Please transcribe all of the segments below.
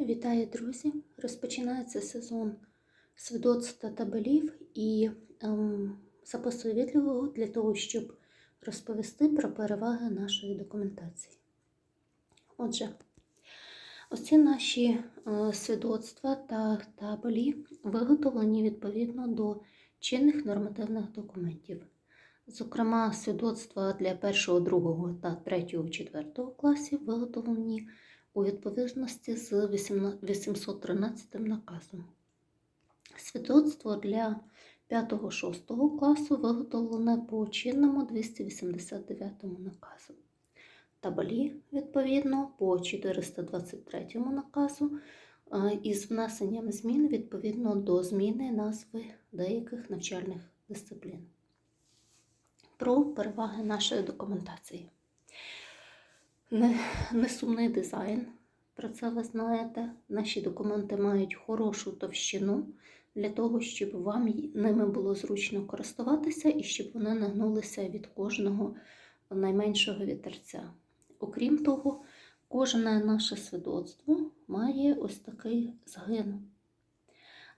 Вітаю, друзі! Розпочинається сезон свідоцтв та табелів і ем, записую відео для того, щоб розповісти про переваги нашої документації. Отже, оці наші е, свідоцтва та табелі виготовлені відповідно до чинних нормативних документів. Зокрема, свідоцтва для першого, другого та третього, четвертого класів виготовлені у відповідності з 813 наказом. Свідоцтво для 5-6 класу виготовлене по чинному 289 наказу. Табелі, відповідно, по 423 наказу е, із внесенням змін відповідно до зміни назви деяких навчальних дисциплін. Про переваги нашої документації. Несумний дизайн, про це ви знаєте. Наші документи мають хорошу товщину для того, щоб вам ними було зручно користуватися і щоб вони не гнулися від кожного найменшого вітерця. Окрім того, кожне наше свідоцтво має ось такий згин.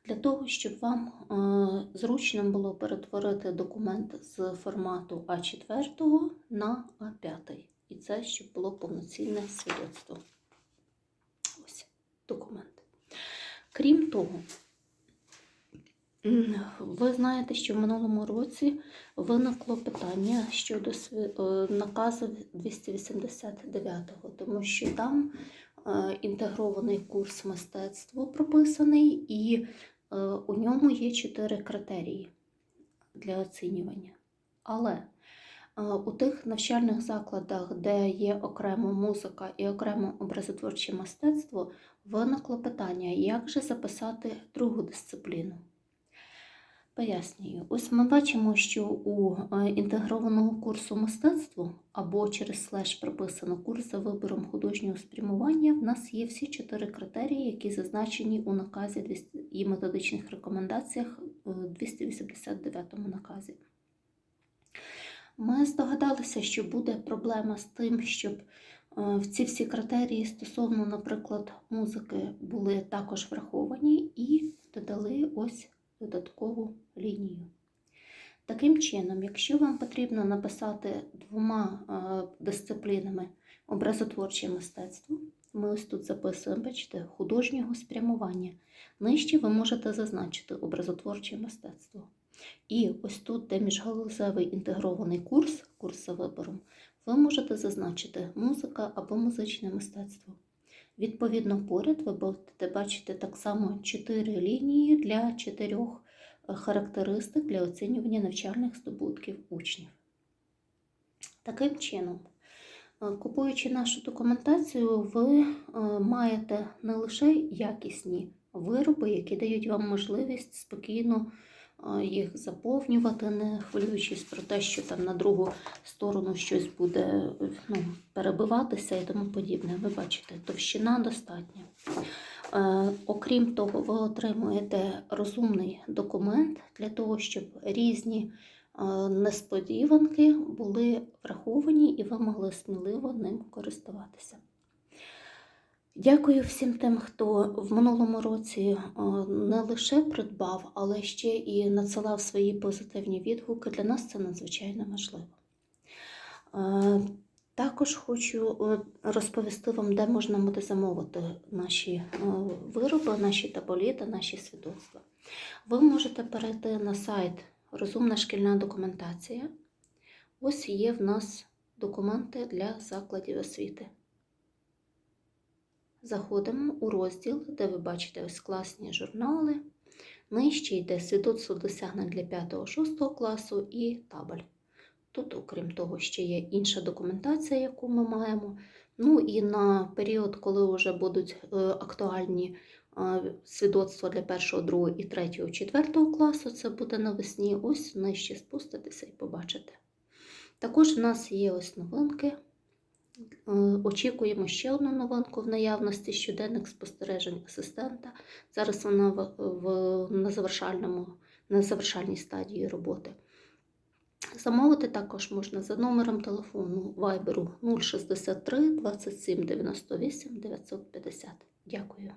Для того, щоб вам зручно було перетворити документ з формату А4 на А5. І це, щоб було повноцінне свідоцтво. Ось документ. Крім того, ви знаєте, що в минулому році виникло питання щодо наказу 289, тому що там інтегрований курс мистецтва прописаний, і у ньому є чотири критерії для оцінювання. Але у тих навчальних закладах, де є окремо музика і окремо образотворче мистецтво, виникло питання, як же записати другу дисципліну. Пояснюю, ось ми бачимо, що у інтегрованого курсу мистецтво або через слеш прописано курс за вибором художнього спрямування, в нас є всі чотири критерії, які зазначені у наказі і методичних рекомендаціях у 289 наказі. Ми здогадалися, що буде проблема з тим, щоб в ці всі критерії стосовно, наприклад, музики були також враховані і додали ось додаткову лінію. Таким чином, якщо вам потрібно написати двома дисциплінами образотворче мистецтво, ми ось тут записуємо, бачите, художнього спрямування. Нижче ви можете зазначити образотворче мистецтво. І ось тут, де міжгалузевий інтегрований курс, курс за вибором, ви можете зазначити музика або музичне мистецтво. Відповідно, поряд ви будете бачити так само чотири лінії для чотирьох е, характеристик для оцінювання навчальних здобутків учнів. Таким чином, е, купуючи нашу документацію, ви е, маєте не лише якісні вироби, які дають вам можливість спокійно їх заповнювати, не хвилюючись про те, що там на другу сторону щось буде ну, перебиватися і тому подібне. Ви бачите, товщина достатня. Е, окрім того, ви отримуєте розумний документ для того, щоб різні е, несподіванки були враховані і ви могли сміливо ним користуватися. Дякую всім тим, хто в минулому році е, не лише придбав, але ще і надсилав свої позитивні відгуки. Для нас це надзвичайно важливо. Е, також хочу е, розповісти вам, де можна буде замовити наші вироби, наші таболі та наші свідоцтва. Ви можете перейти на сайт Розумна шкільна документація. Ось є в нас документи для закладів освіти. Заходимо у розділ, де ви бачите ось класні журнали. Нижче йде свідоцтво досягнень для 5-6 класу і табель. Тут, окрім того, ще є інша документація, яку ми маємо. Ну і на період, коли вже будуть е, актуальні е, свідоцтва для 1, 2, і 3, 4 класу, це буде навесні, ось нижче спуститися і побачите. Також в нас є ось новинки. Е, очікуємо ще одну новинку в наявності щоденних спостережень асистента. Зараз вона в, в, на, завершальному, на завершальній стадії роботи. Замовити також можна за номером телефону Viber 063 27 98 950. Дякую.